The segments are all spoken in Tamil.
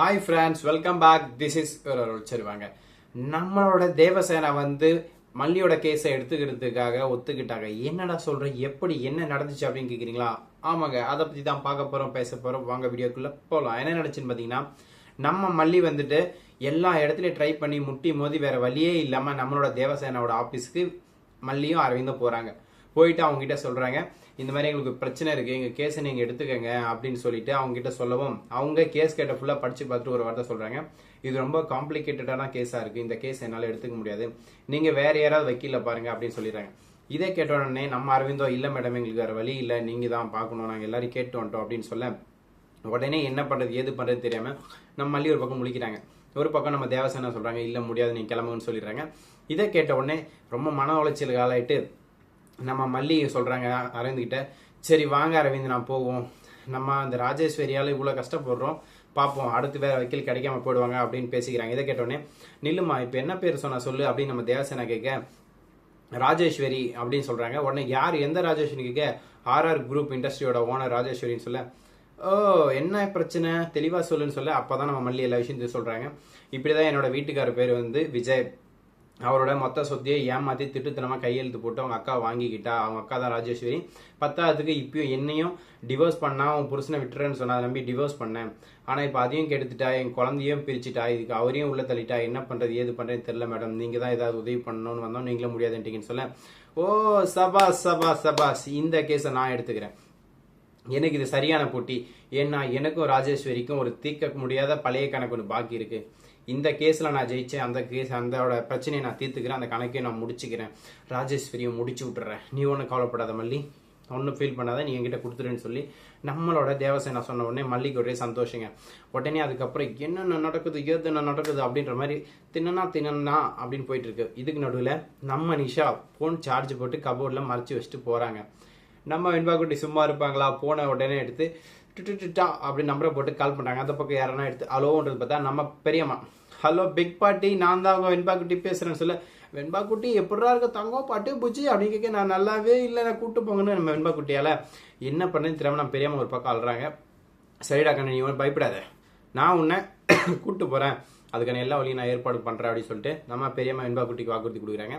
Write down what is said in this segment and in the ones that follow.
Hi friends welcome back this is சரிவாங்க நம்மளோட தேவசேனா வந்து மல்லியோட கேஸை எடுத்துக்கிறதுக்காக ஒத்துக்கிட்டாங்க. என்னடா சொல்கிறேன் எப்படி? என்ன நடந்துச்சு அப்படின்னு கேட்குறீங்களா ஆமாங்க. அதை பற்றி தான் பார்க்க போகிறோம் பேச போகிறோம் வாங்க வீடியோக்குள்ளே போகலாம் என்ன நடந்துச்சுன்னு பார்த்தீங்கன்னா நம்ம மல்லி வந்துட்டு எல்லா இடத்துலையும் ட்ரை பண்ணி முட்டி மோதி வேறு வழியே இல்லாமல் நம்மளோட தேவசேனாவோட ஆஃபீஸ்க்கு மல்லியும் அரவிந்தும் போகிறாங்க போயிட்டு அவங்க கிட்ட இந்த மாதிரி எங்களுக்கு பிரச்சனை இருக்குது எங்கள் கேஸை நீங்கள் எடுத்துக்கங்க அப்படின்னு சொல்லிட்டு அவங்க கிட்ட சொல்லவும் அவங்க கேஸ் கேட்ட ஃபுல்லாக படித்து பார்த்துட்டு ஒரு வார்த்தை சொல்கிறாங்க இது ரொம்ப காம்ப்ளிகேட்டடான கேஸாக இருக்குது இந்த கேஸ் என்னால் எடுத்துக்க முடியாது. நீங்கள் வேறு யாராவது வக்கீல பாருங்கள் அப்படின்னு சொல்லிடுறாங்க. இதை கேட்ட உடனே நம்ம அரவிந்தோ இல்லை மேடம் எங்களுக்கு வேறு வழி இல்லை நீங்கள் தான் பார்க்கணும் நாங்கள் எல்லோரும் கேட்டு வந்துட்டோம் அப்படின்னு சொல்ல உடனே என்ன பண்ணுறது ஏது பண்ணுறது தெரியாமல் நம்ம மல்லி ஒரு பக்கம் முழிக்கிறாங்க. ஒரு பக்கம் நம்ம தேவசேனா சொல்கிறாங்க இல்லை முடியாது நீங்கள் கிளம்புன்னு சொல்லிடுறாங்க. இதை கேட்ட உடனே ரொம்ப மன உளைச்சலுக்கு ஆளாயிட்டு நம்ம மல்லி சொல்கிறாங்க அரவிந்த்கிட்ட. சரி வாங்க அரவிந்த் நான் போவோம். நம்ம அந்த ராஜேஸ்வரியால் இவ்வளோ கஷ்டப்படுறோம். பார்ப்போம் அடுத்து வேற வக்கீல் கிடைக்காம போயிடுவாங்க அப்படின்னு பேசிக்கிறாங்க. இதை கேட்டோடனே நில்லுமா இப்போ என்ன பேர் சொன்னால் சொல்லு அப்படின்னு நம்ம தேவசேனா கேட்க ராஜேஸ்வரி அப்படின்னு சொல்கிறாங்க உடனே யார் எந்த ராஜேஸ்வரி கேட்க ஆர்ஆர் குரூப் இண்டஸ்ட்ரியோட ஓனர் ராஜேஸ்வரின்னு சொல்ல ஓ என்ன பிரச்சனை? தெளிவாக சொல்லுன்னு சொல்ல அப்போ தான் நம்ம மல்லி எல்லா விஷயத்தையும் இப்படி தான் என்னோட வீட்டுக்கார பேர் வந்து விஜய். அவரோட மொத்த சொத்தையை ஏமாத்தி திட்டுத்தனமா கையெழுத்து போட்டு அவங்க அக்கா வாங்கிக்கிட்டா. அவங்க அக்கா தான் ராஜேஸ்வரி. பத்தாவதுக்கு இப்பயும் என்னையும் டிவோர்ஸ் பண்ணா அவன் புருஷனை விட்டுறேன்னு சொன்னா நம்பி டிவோர்ஸ் பண்ணேன். ஆனா இப்ப அதையும் கெடுத்துட்டா என் குழந்தையும் பிரிச்சுட்டா இதுக்கு அவரையும் உள்ள தள்ளிட்டா என்ன பண்றது ஏது பண்றதுன்னு தெரியல மேடம். நீங்க தான் ஏதாவது உதவி பண்ணணும்னு வந்தோம் நீங்களும் முடியாதுன்ட்டீங்கன்னு சொல்ல ஓ சபாஸ் சபாஸ் சபாஸ் இந்த கேஸை நான் எடுத்துக்கிறேன். எனக்கு இது சரியான போட்டி. ஏன்னா எனக்கும் ராஜேஸ்வரிக்கும் ஒரு தீர்க்க முடியாத பழைய கணக்கு ஒன்று பாக்கி இருக்கு. இந்த கேஸில் நான் ஜெயித்தேன் அந்த கேஸ் அந்தோட பிரச்சனையை நான் தீர்த்துக்கிறேன். அந்த கணக்கையும் நான் முடிச்சுக்கிறேன். ராஜேஸ்வரியை முடிச்சு விட்டுறேன். நீ ஒன்றும் கவலைப்படாத மல்லி. ஒன்றும் ஃபீல் பண்ணாத. நீ என்கிட்ட கொடுத்துருன்னு சொல்லி நம்மளோட தேவசேனா சொன்ன உடனே மல்லிக்கு ஒரே சந்தோஷங்க. உடனே அதுக்கப்புறம் என்னென்ன நடக்குது ஏது நடக்குது அப்படின்ற மாதிரி தின்னனா தின்னனா அப்படின்னு போயிட்டு இருக்கு. இதுக்கு நடுவில் நம்ம நிஷா ஃபோன் சார்ஜ் போட்டு கபோர்டில் மறைச்சு வச்சுட்டு போகிறாங்க நம்ம வெண்பாக்குட்டி சும்மா இருப்பாங்களா? போன உடனே எடுத்து டுட்டுட்டா அப்படி நம்பரை போட்டு கால் பண்ணுறாங்க அந்த பக்கம் யாரனா எடுத்து ஹலோன்றது பார்த்தா நம்ம பெரியம்மா. ஹலோ பிக் பாட்டி நான் தான் அவங்க வெண்பாக்குட்டி பேசுகிறேன்னு சொல்ல வெண்பாக்குட்டி எப்படிடா இருக்க தங்கம் பாட்டு பூச்சி அப்படின்னு கேட்க நான் நல்லாவே இல்லை நான் கூப்பிட்டு போங்கன்னு நம்ம வெண்பாக்குட்டியால் என்ன பண்ணேன்னு தெரியாமல் நான் பெரியம்மா ஒரு பக்கம் அழுறாங்க. சரிடா கண்ணு நீ ஒன்றும் பயப்படாத. நான் உன்னை கூப்பிட்டு போகிறேன் அதுக்கான எல்லா வழியும் நான் ஏற்பாடு பண்ணுறேன் அப்படின்னு சொல்லிட்டு நம்ம பெரியம்மா வெண்பா குட்டிக்கு வாக்குறுதி கொடுக்குறாங்க.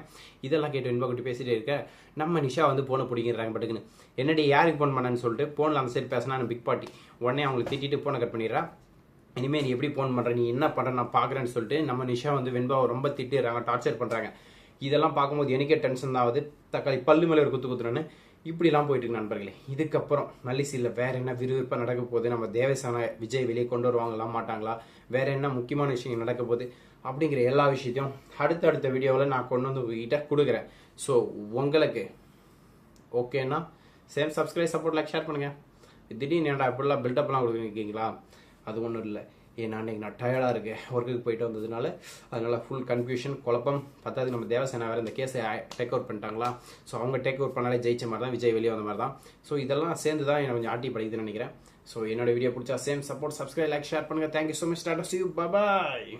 இதெல்லாம் கேட்டு வெண்பா குட்டி பேசிகிட்டே இருக்க நம்ம நிஷா வந்து போனை பிடிக்கிறாங்க பட்டுக்குன்னு. என்னடி யாருக்கு ஃபோன் பண்ணேன்னு சொல்லிட்டு ஃபோனில் அந்த சைடு பேசினா பிக் பாட்டி உடனே அவங்களுக்கு திட்டிட்டு போனை கட் பண்ணிடுறா. இனிமேல் நீ எப்படி ஃபோன் பண்ணுற நீ என்ன பண்ணுற நான் பார்க்குறேன்னு சொல்லிட்டு நம்ம நிஷா வந்து வெண்பாவை ரொம்ப திட்டிடுறாங்க டார்ச்சர் பண்ணுறாங்க இதெல்லாம் பார்க்கும்போது எனக்கே டென்ஷன் தான் ஆகுது. தக்காளி பல்லு மேலே ஒரு குத்து குத்துறேன்னு. இப்படிலாம் போயிட்டு இருக்கு நண்பர்களே. இதுக்கப்புறம் மல்லிசியில் வேற என்ன விறுவிறுப்பாக நடக்க போகுது? நம்ம தேவசான விஜய் வெளியே கொண்டு வருவாங்களா மாட்டாங்களா? வேற என்ன முக்கியமான விஷயங்கள் நடக்க போகுது? அப்படிங்கிற எல்லா விஷயத்தையும் அடுத்தடுத்த வீடியோவில் நான் கொண்டு வந்து உங்ககிட்ட கொடுக்குறேன். ஸோ உங்களுக்கு ஓகேன்னா same subscribe support like share பண்ணுங்கள் திடீர்னு ஏன்டா இப்படிலாம் பில்டப்லாம் கொடுக்குறீங்களா? அது ஒன்றும் இல்லை. ஏன்னா அன்னைக்கு நான் டயர்டாக இருக்கேன். ஒர்க்குக்கு போயிட்டு வந்ததுனால அதனால் ஃபுல் கன்ஃபியூஷன் குழப்பம். பத்தாவது நம்ம தேவசேனா வேறு இந்த கேஸை டேக் அவுட் பண்ணிட்டாங்களா? ஸோ அவங்க டேக் அவுட் பண்ணாலே ஜெயிச்ச மாதிரி தான் விஜய் வெளியே வந்த மாதிரி தான். ஸோ இதெல்லாம் சேர்ந்து தான் எனக்கு கொஞ்சம் ஆட்டி படிக்குதுன்னு நினைக்கிறேன். ஸோ என்னோட வீடியோ பிடிச்சா same support subscribe like share பண்ணுங்க. Thank you so much tata see you bye